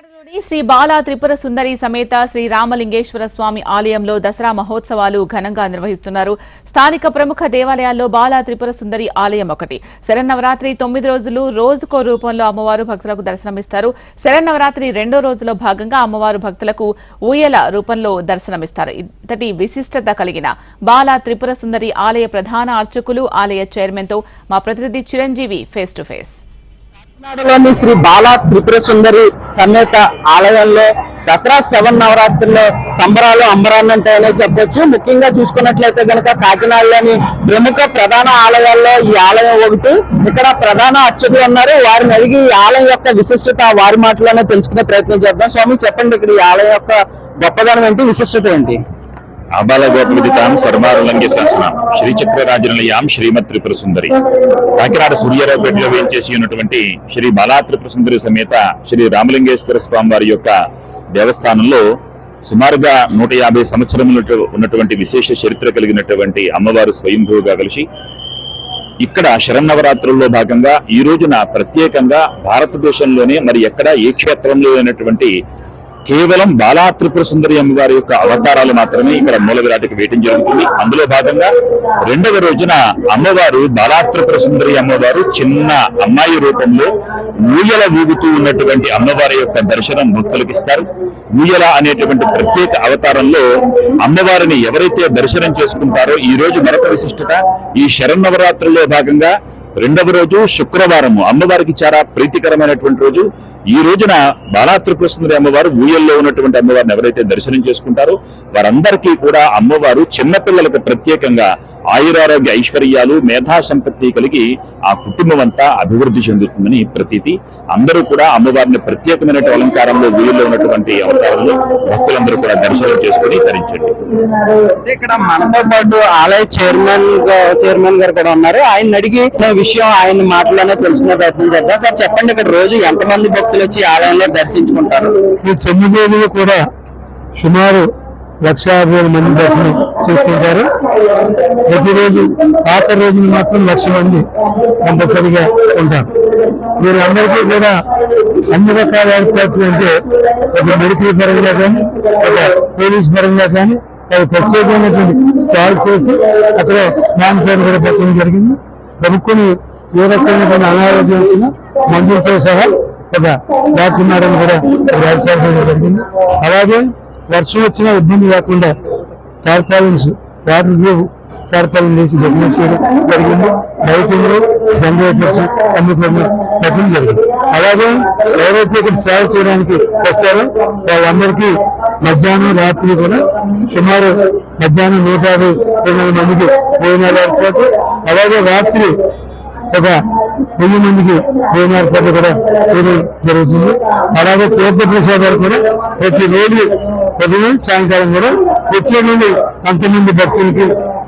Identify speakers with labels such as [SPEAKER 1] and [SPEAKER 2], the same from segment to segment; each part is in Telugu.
[SPEAKER 1] తమిళనాడులోని శ్రీ బాలా త్రిపుర సుందరి సమేత శ్రీ రామలింగేశ్వర స్వామి ఆలయంలో దసరా మహోత్సవాలు ఘనంగా నిర్వహిస్తున్నారు. స్థానిక ప్రముఖ దేవాలయాల్లో బాలా త్రిపుర సుందరి ఆలయం ఒకటి. శరన్నవరాత్రి తొమ్మిది రోజులు రోజుకో రూపంలో అమ్మవారు భక్తులకు దర్శనమిస్తారు. శరన్నవరాత్రి రెండో రోజులో భాగంగా అమ్మవారు భక్తులకు ఊయల రూపంలో దర్శనమిస్తారు. ఇంతటి విశిష్టత కలిగిన బాలా త్రిపుర సుందరి ఆలయ ప్రధాన అర్చకులు ఆలయ చైర్మన్తో మా ప్రతినిధి చిరంజీవి ఫేస్ టు ఫేస్
[SPEAKER 2] తమిళనాడులోని శ్రీ బాలా త్రిపుర సుందరి సమేత ఆలయంలో దసరా సెవెన్ నవరాత్రుల్లో సంబరాలు అంబరాన్నంటాయనే చెప్పొచ్చు. ముఖ్యంగా చూసుకున్నట్లయితే గనక కాకినాడలోని ప్రముఖ ప్రధాన ఆలయాల్లో ఈ ఆలయం ఒకటి. ఇక్కడ ప్రధాన అర్చకులు ఉన్నారు. వారిని అడిగి ఈ ఆలయం యొక్క విశిష్టత వారి మాటలోనే తెలుసుకునే ప్రయత్నం చేద్దాం. స్వామి చెప్పండి ఇక్కడ ఈ ఆలయం యొక్క గొప్పదనం ఏంటి విశిష్టత ఏంటి?
[SPEAKER 3] ఆబాల గోపవిదితాం సర్వారులంఘ్య శాసనం. శ్రీచక్రరాజనిలయాం శ్రీమత్ త్రిపుర సుందరి కాకినాడ సూర్యారావుపేటలో వేయించేసి ఉన్నటువంటి శ్రీ బాలా త్రిపుర సుందరి సమేత శ్రీ రామలింగేశ్వర స్వామి వారి యొక్క దేవస్థానంలో సుమారుగా నూట యాభై సంవత్సరములు ఉన్నటువంటి విశేష చరిత్ర కలిగినటువంటి అమ్మవారు స్వయంభూగా కలిసి ఇక్కడ శరన్నవరాత్రుల్లో భాగంగా ఈ రోజున ప్రత్యేకంగా భారతదేశంలోనే మరి ఎక్కడ ఏ క్షేత్రంలో లేనటువంటి కేవలం బాలా త్రిపుర సుందరి అమ్మవారి యొక్క అవతారాలు మాత్రమే ఇక్కడ మూల విరాటికి వేయటం జరుగుతుంది. అందులో భాగంగా రెండవ రోజున అమ్మవారు బాలా త్రిపుర సుందరి అమ్మవారు చిన్న అమ్మాయి రూపంలో ఊయల ఊగుతూ ఉన్నటువంటి అమ్మవారి యొక్క దర్శనం భక్తులకు ఇస్తారు. ఊయల అనేటువంటి ప్రత్యేక అవతారంలో అమ్మవారిని ఎవరైతే దర్శనం చేసుకుంటారో ఈ రోజు మరొక విశిష్టత ఈ శరన్నవరాత్రుల్లో భాగంగా రెండవ రోజు శుక్రవారము. అమ్మవారికి చాలా ప్రీతికరమైనటువంటి రోజు. ఈ రోజున బాలా అమ్మవారు ఊయల్లో ఉన్నటువంటి అమ్మవారిని ఎవరైతే దర్శనం చేసుకుంటారో వారందరికీ కూడా అమ్మవారు చిన్నపిల్లలకు ప్రత్యేకంగా ఆయురారోగ్య ఐశ్వర్యాలు మేధా సంపత్తి కలిగి ఆ కుటుంబం అంతా అభివృద్ధి చెందుతుందని ప్రతీతి. అందరూ కూడా అమ్మవారిని ప్రత్యేకమైన అలంకారంలో ఊయల్లో ఉన్నటువంటి అవతారంలో భక్తులందరూ కూడా దర్శనం చేసుకుని ధరించండి
[SPEAKER 2] ఇక్కడ మనతో పాటు ఆలయ చైర్మన్ చైర్మన్ గారు కూడా ఉన్నారు. ఆయన అడిగి విషయం ఆయన మాటలోనే తెలుసుకునే ప్రయత్నం చేద్దాం. సార్ చెప్పండి ఇక్కడ రోజు ఎంతమంది భక్తులు వచ్చి ఆలయంలో దర్శించుకుంటారు.
[SPEAKER 4] ఈ తొమ్మిది రోజులు కూడా సుమారు లక్ష యాభై వేల మంది దర్శనం చేసుకుంటారు. ప్రతిరోజు పాత రోజులు మాత్రం లక్ష మంది కంపల్సరిగా ఉంటారు. వీరందరికీ కూడా అన్ని రకాల ఏర్పాట్లు అంటే ఒక మెడికల్ పరంగా కానీ ఒక పోలీస్ పరంగా కానీ ఒక ప్రత్యేకమైనటువంటి కాల్ చేసి అక్కడ మ్యాన్ పేరు కూడా పెట్టడం జరిగింది. కొనుక్కొని ఏ రకమైనటువంటి అనారోగ్యం వచ్చినా మందులతో సహా ఒక డాక్టర్ మేడం కూడా ఏర్పాటు జరిగింది. అలాగే వర్షం వచ్చినా ఇబ్బంది కాకుండా టార్పాలిన్స్ వాటర్ గ్రూప్ టార్పాలిన్ వేసి డెఫినెట్ చేయడం జరిగింది. రైతులు జనరేటర్స్ అన్ని పెట్టడం జరిగింది. అలాగే ఎవరైతే ఇక్కడ సేవ చేయడానికి వస్తారో వాళ్ళందరికీ మధ్యాహ్నం రాత్రి కూడా సుమారు మధ్యాహ్నం నూట యాభై రెండు వందల మందికి భోజనాలు ఏర్పాటు. అలాగే రాత్రి ఒక వెయ్యి మందికి భోజన ఏర్పాట్లు కూడా చేయడం జరుగుతుంది. అలాగే తీర్థప్రసాదాలు కూడా ప్రతి రోజు ఉదయం సాయంకాలం కూడా వచ్చే నుండి అంతమంది భక్తులకి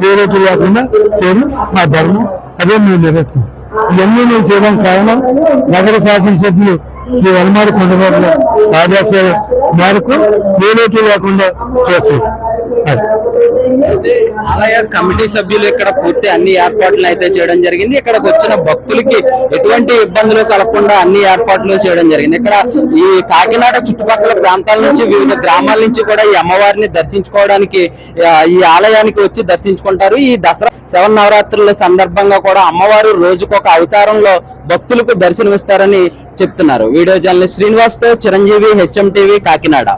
[SPEAKER 4] ఏ రోజు లేకుండా చేయడం మా ధర్మం. అదే మేము నిర్వహిస్తాం. ఇవన్నీ మేము చేయడం కారణం నగర శాసనసభ్యులు శ్రీ వనమాడి కొండబాబు ఆదేశాల మేరకు ఏ లోటు లేకుండా చేస్తాం.
[SPEAKER 2] ఆలయ కమిటీ సభ్యులు ఇక్కడ పూర్తి అన్ని ఏర్పాట్లు అయితే చేయడం జరిగింది. ఇక్కడికి వచ్చిన భక్తులకి ఎటువంటి ఇబ్బందులు కలగకుండా అన్ని ఏర్పాట్లు చేయడం జరిగింది. ఇక్కడ ఈ కాకినాడ చుట్టుపక్కల ప్రాంతాల నుంచి వివిధ గ్రామాల నుంచి కూడా ఈ అమ్మవారిని దర్శించుకోవడానికి ఈ ఆలయానికి వచ్చి దర్శించుకుంటారు. ఈ దసరా శవన్ నవరాత్రుల సందర్భంగా కూడా అమ్మవారు రోజుకొక అవతారంలో భక్తులకు దర్శనమిస్తారని చెప్తున్నారు. వీడియో జర్నలిస్ట్ శ్రీనివాస్తో చిరంజీవి హెచ్ఎం టీవీ కాకినాడ.